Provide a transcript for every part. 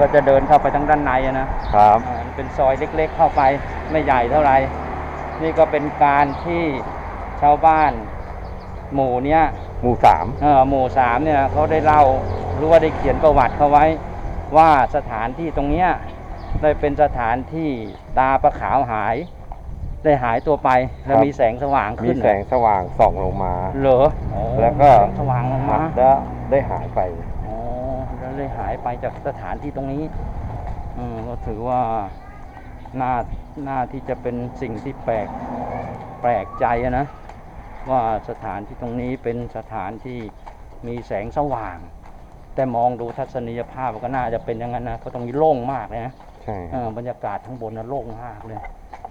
ก็จะเดินเข้าไปทางด้านในอะนะครับอ่าเป็นซอยเล็ก ๆ เข้าไปไม่ใหญ่เท่าไหร่นี่ก็เป็นการที่ชาวบ้าน หมู่เนี้ยหมู่สามเอ่อหมู่สามเนี่ยเขาได้เล่าหรือว่าได้เขียนประวัติเขาไว้ว่าสถานที่ตรงเนี้ยได้เป็นสถานที่ตาประขาวหาย ได้หายตัวไปแล้วมีแสงสว่างมีขึ้นแสงสว่างส่องลงมา เหรออ๋อแล้วก็มีแสงสว่างลงมาแล้วได้หายไปอ๋อแล้ว เลยหายไปจากสถานที่ตรงนี้อืมก็ถือว่าน่าน่าที่จะเป็นสิ่งที่แปลกแปลกใจอะนะ ว่าสถานที่ตรงนี้เป็นสถานที่มีแสงสว่าง แต่มองดูทัศนียภาพก็น่าจะเป็นอย่างนั้นนะเพราะตรงนี้โล่งมากเลยนะใช่เออบรรยากาศทั้างบนนะโล่งมากเลย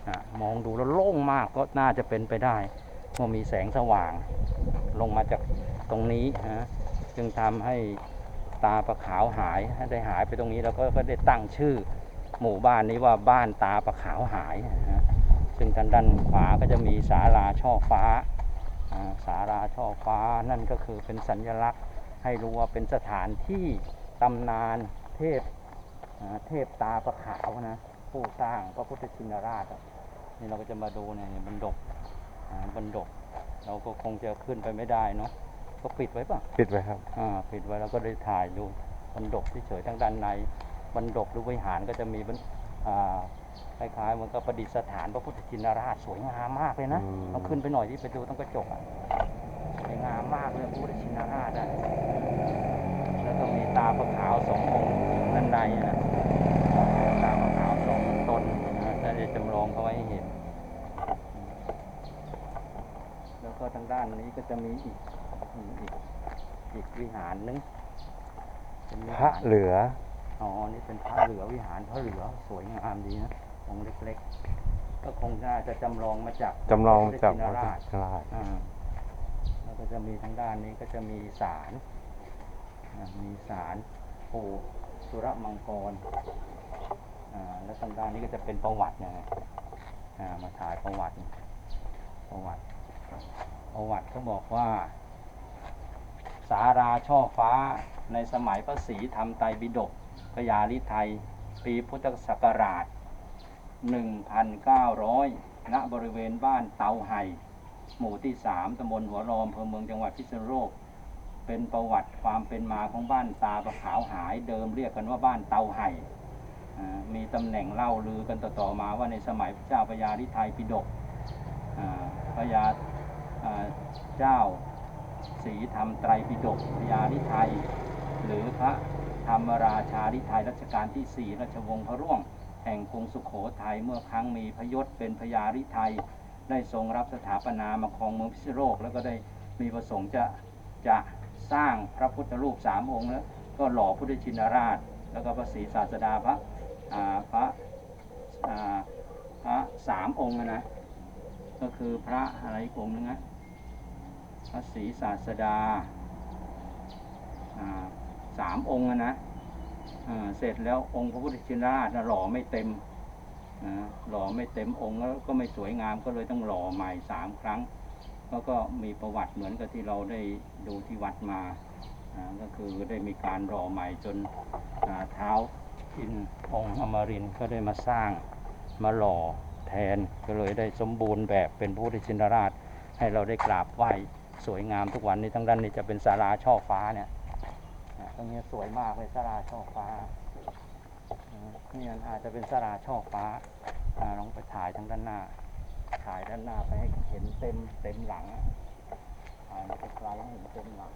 อะมองดูแล้วโล่งมากก็น่าจะเป็นไปได้ว่ามีแสงสว่าง ลงมาจากตรงนี้นะจึงทำให้ ตาปลาขาวหายได้หายไปตรงนี้แล้วก็ก็ได้ตั้งชื่อหมู่บ้านนี้ว่าบ้านตาปลาขาวหายนะซึ่งทางด้านขวาก็จะมีศาลาช่อฟ้าศาลาช่อฟ้านั่นก็คือเป็นสัญลักษณ์ให้รู้ว่าเป็นสถานที่ตำนานเทพเทพตาประขาวนะผู้สร้างพระพุทธชินราชนี่เราก็จะมาดูเนี่ยบันดกบันดก เราก็คงจะขึ้นไปไม่ได้เนาะ ก็ปิดไว้ป่ะปิดไว้ครับ อ่าปิดไว้แล้วก็ได้ถ่ายดูบันดกที่เฉยๆทางด้านในบันดกหรือวิหารก็จะมีบันอ่าคล้ายๆเหมันก็ประดิษฐานพระพุทธชินราชสวยงามมากเลยนะอืม ต้องขึ้นไปหน่อยที่ไปดูต้องกระจกอะสวยงามมากเลยพระพุทธชินราชอะแล้วก็มีตาประขาวสององค์ด้านในนะตาประขาวสองตนนะได้จำลองเขาไว้ให้เห็น แล้วก็ทางด้านนี้ก็จะมีอีก อีกวิหารนึงเป็นวิพระหารเหลือ อ๋อ นี่เป็นพระเหลือวิหารพระเหลือสวยงามดีนะองค์เล็กๆ ก็คงน่าจะจำลองมาจากจำลองจากพระระชินราชาชอ่าแล้วก็จะมีทางด้านนี้ก็จะมีศาลอ่ามีศาลปู่สุรมังกรอ่าแล้วทางด้านนี้ก็จะเป็นประวัตินะอ่ามาถ่ายประวัติ ประวัติ ประวัติเขาบอกว่า สาราช่อฟ้าในสมัยพระศรีธรรมไตรปิฎกพญาลิไทย ปีพุทธศักราช 1,900 ณ บริเวณบ้านเตาไห่หมู่ที่ 3ตำบลหัวรอมอำเภอเมืองจังหวัดพิษณุโลก เป็นประวัติความเป็นมาของบ้านตาประขาวหายเดิมเรียกกันว่าบ้านเตาไห่มีตำแหน่งเล่าลือกันต่อๆมาว่าในสมัยพระเจ้าพญาลิไทยปิฎกพญาเจ้า สีธรรมไตรปิฎกพญาลิไทย หรือพระธรรมราชาลิไทยรัชกาลที่4ราชวงศ์พระร่วง แห่งกรุงสุขโขทัยเมื่อครั้งมีพยศเป็นพญาลิไทย ได้ทรงรับสถาปนามาครองเมืองพิษณุโลก แล้วก็ได้มีประสงค์จะจะสร้างพระพุทธรูปสามองค์แล้วก็หล่อพุทธชินราช แล้วก็พระศรีศาสดาพระพระพระสามองค์นะ ก็คือพระอะไรองค์นึงนะ พระศรีศาสดาสามองค์นะเสร็จแล้วองค์พระพุทธชินราชหล่อไม่เต็มหล่อไม่เต็มองค์แล้วก็ไม่สวยงามก็เลยต้องหล่อใหม่สามครั้งแล้วก็มีประวัติเหมือนกับที่เราได้ดูที่วัดมาก็คือได้มีการหล่อใหม่จนเท้าอินองค์อมรินก็ได้มาสร้างมาหล่อแทนก็เลยได้สมบูรณ์แบบเป็นพระพุทธชินราชให้เราได้กราบไหว้ สวยงามทุกวันนี้ทั้งด้านนี้จะเป็นศาลาช่อฟ้าเนี่ยตรงนี้สวยมากเลยศาลาช่อฟ้านี่มันอาจจะเป็นศาลาช่อฟ้าลองไปถ่ายทางด้านหน้า ถ่ายด้านหน้าไปให้เห็นเต็มเต็มหลังถ่ายมาไกลให้เห็นเต็มหลัง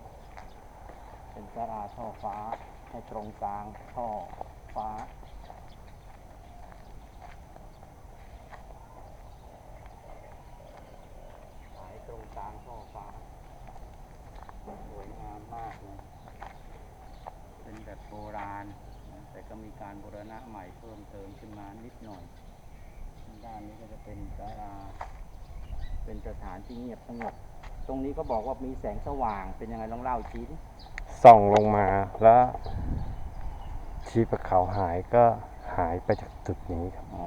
เป็นศาลาช่อฟ้าให้ตรงกลางช่อฟ้าขายตรงกลางช่อฟ้า สวยงามมากเลยเป็นแบบโบราณนะแต่ก็มีการบูรณะใหม่เพิ่มเติมขึ้นมานิดหน่อยทางด้านนี้ก็จะเป็นศาลาเป็นสถานที่เงียบสงบตรงนี้ก็บอกว่ามีแสงสว่างเป็นยังไงลองเล่าอีกทีดิส่องลงมาแล้วชีพเขาหายก็หายไปจากจุดนี้ครับ อ๋อ